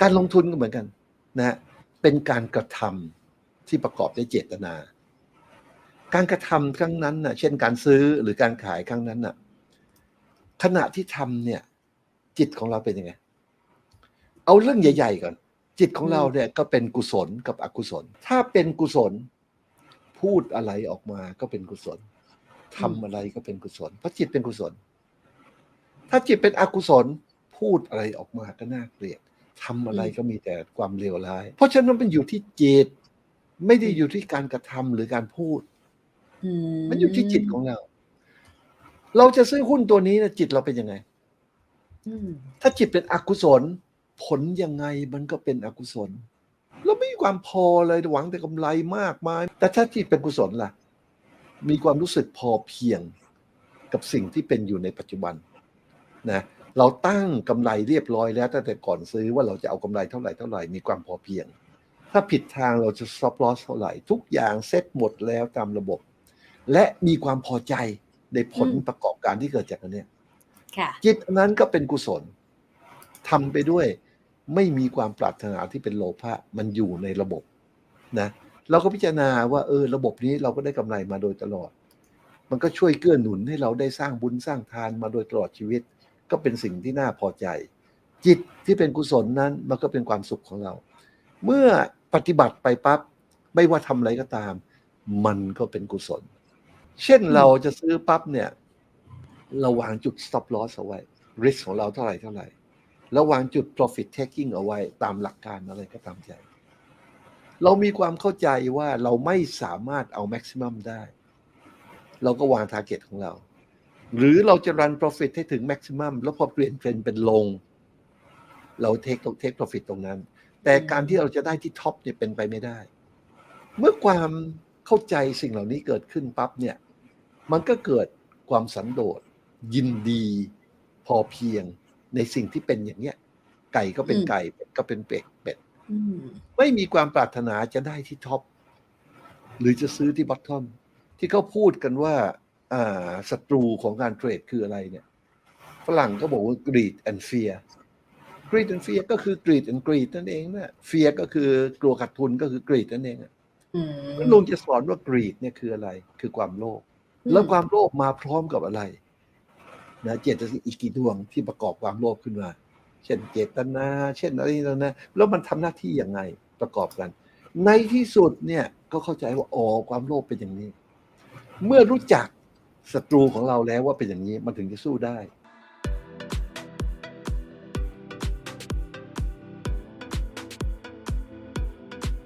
การลงทุนก็เหมือนกันนะฮะเป็นการกระทำที่ประกอบด้วยเจตนา การกระทำครั้งนั้นน่ะ เช่นการซื้อหรือการขายครั้งนั้นน่ะ ขณะที่ทำเนี่ย จิตของเราเป็นยังไง เอาเรื่องใหญ่ ๆ ก่อน จิตของเราเนี่ยก็เป็นกุศลกับอกุศล ถ้าเป็นกุศล พูดอะไรออกมาก็เป็นกุศลทำอะไรก็เป็นกุศล เพราะจิตเป็นกุศล ถ้าจิตเป็นอกุศล พูดอะไรออกมาก็น่าเกลียด ทำอะไรก็มีแต่ความเลวร้าย เพราะฉะนั้นมันอยู่ที่จิต ไม่ได้อยู่ที่การกระทำหรือการพูดมันอยู่ที่จิตของเรา เราจะซื้อหุ้นตัวนี้นะจิตเราเป็นยังไงอืมถ้าจิตเป็นอกุศล ผลยังไงมันก็เป็นอกุศลเราไม่มีความพอเลยหวังแต่กำไรมากมาย แต่ถ้าจิตเป็นกุศลล่ะ มีความรู้สึกพอเพียงกับสิ่งที่เป็นอยู่ในปัจจุบันนะ เราตั้งกำไรเรียบร้อยแล้วตั้งแต่ก่อนซื้อว่าเราจะเอากำไรเท่าไหร่เท่าไหร่มีความพอเพียง ถ้าผิดทางเราจะ stop loss เท่าไหร่ ทุกอย่างเซ็ตหมดแล้วตามระบบ และมีความพอใจในผลประกอบการที่เกิดจากอันเนี้ยค่ะจิตอันนั้นก็เป็นกุศลทำไปด้วยไม่มีความปรารถนาที่เป็นโลภะมันอยู่ในระบบนะเราก็พิจารณาว่าเออระบบนี้เราก็ได้กำไรมาโดยตลอด มันก็ช่วยเกื้อหนุนให้เราได้สร้างบุญสร้างทานมาโดยตลอดชีวิต ก็เป็นสิ่งที่น่าพอใจ จิตที่เป็นกุศลนั้นมันก็เป็นความสุขของเรา เมื่อปฏิบัติไปปั๊บไม่ว่าทำอะไรก็ตาม มันก็เป็นกุศล เช่นเราจะซื้อปั๊บเนี่ยเราวางจุด stop loss เอาไว้ risk ของเราเท่าไหร่เท่าไหร่แล้ววางจุด profit taking เอาไว้ตามหลักการอะไรก็ตามใจเรามีความเข้าใจว่าเราไม่สามารถเอา maximum ได้ เราก็วาง target ของเรา หรือเราจะ run profit ให้ถึง maximum แล้วพอเปลี่ยนเทรนด์เป็นลง เรา take ตรง take profit ตรงนั้น แต่การที่เราจะได้ที่ท็อปเนี่ยเป็นไปไม่ได้ เมื่อความเข้าใจสิ่งเหล่านี้เกิดขึ้นปั๊บเนี่ย มันก็เกิดความสันโดษ ยินดี พอเพียงในสิ่งที่เป็นอย่างเนี้ย ไก่ก็เป็นอืมไก่เป็ดก็เป็นเป็ดเป็ดอืมไม่มีความปรารถนาจะได้ที่ท็อปหรือจะซื้อที่บอททอมที่เขาพูดกันว่าอ่า ศัตรูของการเทรดคืออะไรเนี่ยฝรั่งก็บอกว่า greed and fear greed and fear ก็คือ greed and greed นั่นเองนะ fear ก็คือกลัวขาดทุนก็คือ greed นั่นเองอะอืมแล้วลุงจะสอนว่า greed เนี่ยคืออะไร คือความโลภแล้วความโลภมาพร้อมกับอะไรนะเจตสิกอีกกี่ดวงที่ประกอบความโลภขึ้นมา เช่นเจตนา เช่นอะไรนั่นนะแล้วมันทำหน้าที่ยังไงประกอบกัน ในที่สุดเนี่ยก็เข้าใจว่าอ๋อความโลภเป็นอย่างนี้ เมื่อรู้จัก ศัตรูของเราแล้วว่าเป็นอย่างนี้มันถึงจะสู้ได้